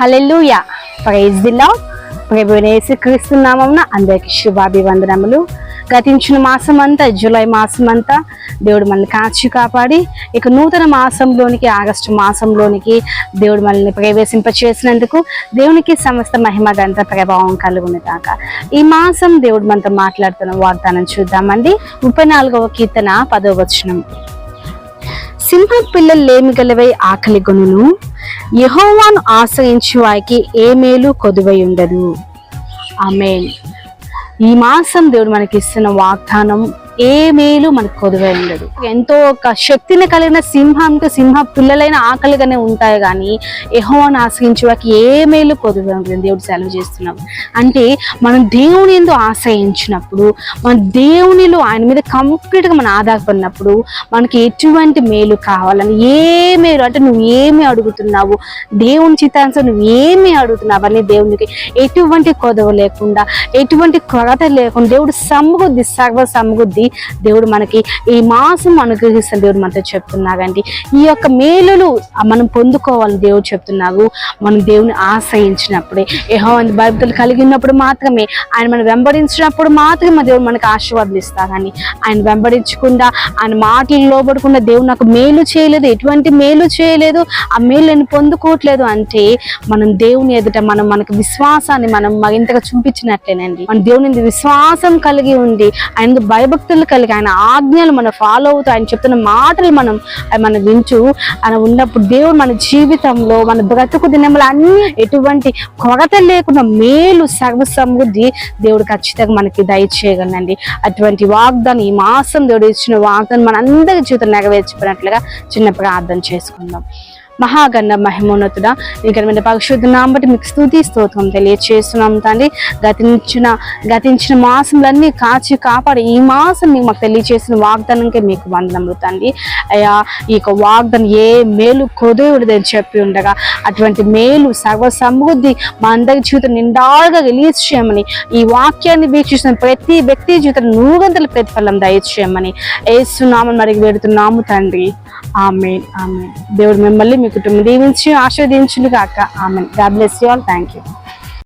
Hallelujah praise దిలా ప్రభునేసి క్రీస్తున్నామం నామమున అందరికి శుభాభివందనములు. గతించిన మాసం అంతా జూలై మాసం అంతా దేవుడు మనల్ని కాచి కాపాడి ఇక నూతన మాసంలోనికి ఆగస్టు మాసంలోనికి దేవుడు మనల్ని ప్రవేశింపచేసినందుకు దేవునికి సమస్త మహిమ గంత ప్రభావం కలుగుని దాకా ఈ మాసం దేవుడు మనతో మాట్లాడుతున్న వాగ్దానం చూద్దామండి. ముప్పై నాలుగవ కీర్తన పదవ వచనం. సింహ పిల్లలు లేమి గలవై ఆకలి గొనును. యహోవాను ఆశ్రయించు వారికి ఏ మేలు కొదువై ఉండదు. ఆమె ఈ మాసం దేవుడు మనకి ఇస్తున్న వాగ్దానం ఏ మేలు మనకు కొదువై ఉండదు. ఎంతో ఒక శక్తిని కలిగిన సింహంకి సింహ పిల్లలైన ఆకలిగానే ఉంటాయి కానీ యెహోవాను ఆశ్రయించే వాళ్ళకి ఏ మేలు కొదువై ఉంటుంది దేవుడు సెలవు చేస్తున్నాం. అంటే మనం దేవుని ఎందు ఆశ్రయించినప్పుడు మన దేవునిలో ఆయన మీద కంప్లీట్గా మనం ఆధారపడినప్పుడు మనకి ఎటువంటి మేలు కావాలని ఏ మేలు అంటే నువ్వు ఏమి అడుగుతున్నావు దేవుని చిత్తాంశం నువ్వు ఏమి అడుగుతున్నావు అని దేవునికి ఎటువంటి కొదవ లేకుండా ఎటువంటి కొరత లేకుండా దేవుడు సమ్ముగుద్ది సర్వ దేవుడు మనకి ఈ మాసం అనుగ్రహిస్తున్న దేవుడు మనతో చెప్తున్నాగండి ఈ యొక్క మేలులు మనం పొందుకోవాలని దేవుడు చెప్తున్నావు మనం దేవుని ఆశ్రయించినప్పుడే ఏహో బైబిల్ కలిగి ఉన్నప్పుడు మాత్రమే ఆయన మనం వెంబడించినప్పుడు మాత్రమే దేవుడు మనకు ఆశీర్వాదాలు ఇస్తారని. ఆయన వెంబడించకుండా ఆయన మాటలు లోబడకుండా దేవుడు నాకు మేలు చేయలేదు ఎటువంటి మేలు చేయలేదు ఆ మేలు నేను పొందుకోవట్లేదు అంటే మనం దేవుని ఎదుట మనం మనకు విశ్వాసాన్ని మనం మరింతగా చూపించినట్లేనండి. మన దేవుని విశ్వాసం కలిగి ఉండి ఆయన భయభక్తులు కలిగి ఆయన ఆజ్ఞలు మనం ఫాలో అవుతూ ఆయన చెప్తున్న మాటలు మనం మనం వించు ఆయన ఉన్నప్పుడు దేవుడు మన జీవితంలో మన బ్రతుకు దినములు అన్ని ఎటువంటి కొరత లేకుండా మేలు సర్వ సమృద్ధి దేవుడు ఖచ్చితంగా మనకి దయచేయగలండి అటువంటి వాగ్దానం ఈ మాసం దేవుడు ఇచ్చిన వాగ్దానం మన అందరి జీవితం నెరవేర్చిపోయినట్లుగా చిన్న ప్రార్థన చేసుకుందాం. మహాగణ మహిమోన్నతుడ. ఇంకా మీద పరిశుద్ధ నాంబటి మీకు స్థుతి స్తోత్రం తెలియచేస్తున్నాం తండ్రి. గతించిన గతించిన మాసంలన్నీ కాచి కాపాడి ఈ మాసం మీకు మాకు తెలియచేసిన వాగ్దానంకే మీకు వందనములు తండ్రి. అయ్యా ఈ యొక్క వాగ్దానం ఏ మేలు కొదువుడిదని చెప్పి ఉండగా అటువంటి మేలు సర్వ సమృద్ధి మా అందరి జీవితం నిండాలుగా రిలీజ్ చేయమని ఈ వాక్యాన్ని వీక్షిస్తున్న ప్రతి వ్యక్తి జీవితం నూగంతల ప్రతిఫలం దయచేయమని ఏసునామని మరి వేడుతున్నాము తండ్రి. ఆమె ఆమె దేవుడు మిమ్మల్ని మీ కుటుంబం దీవించి ఆశీర్వదించును కాక ఆమె God bless you all. Thank you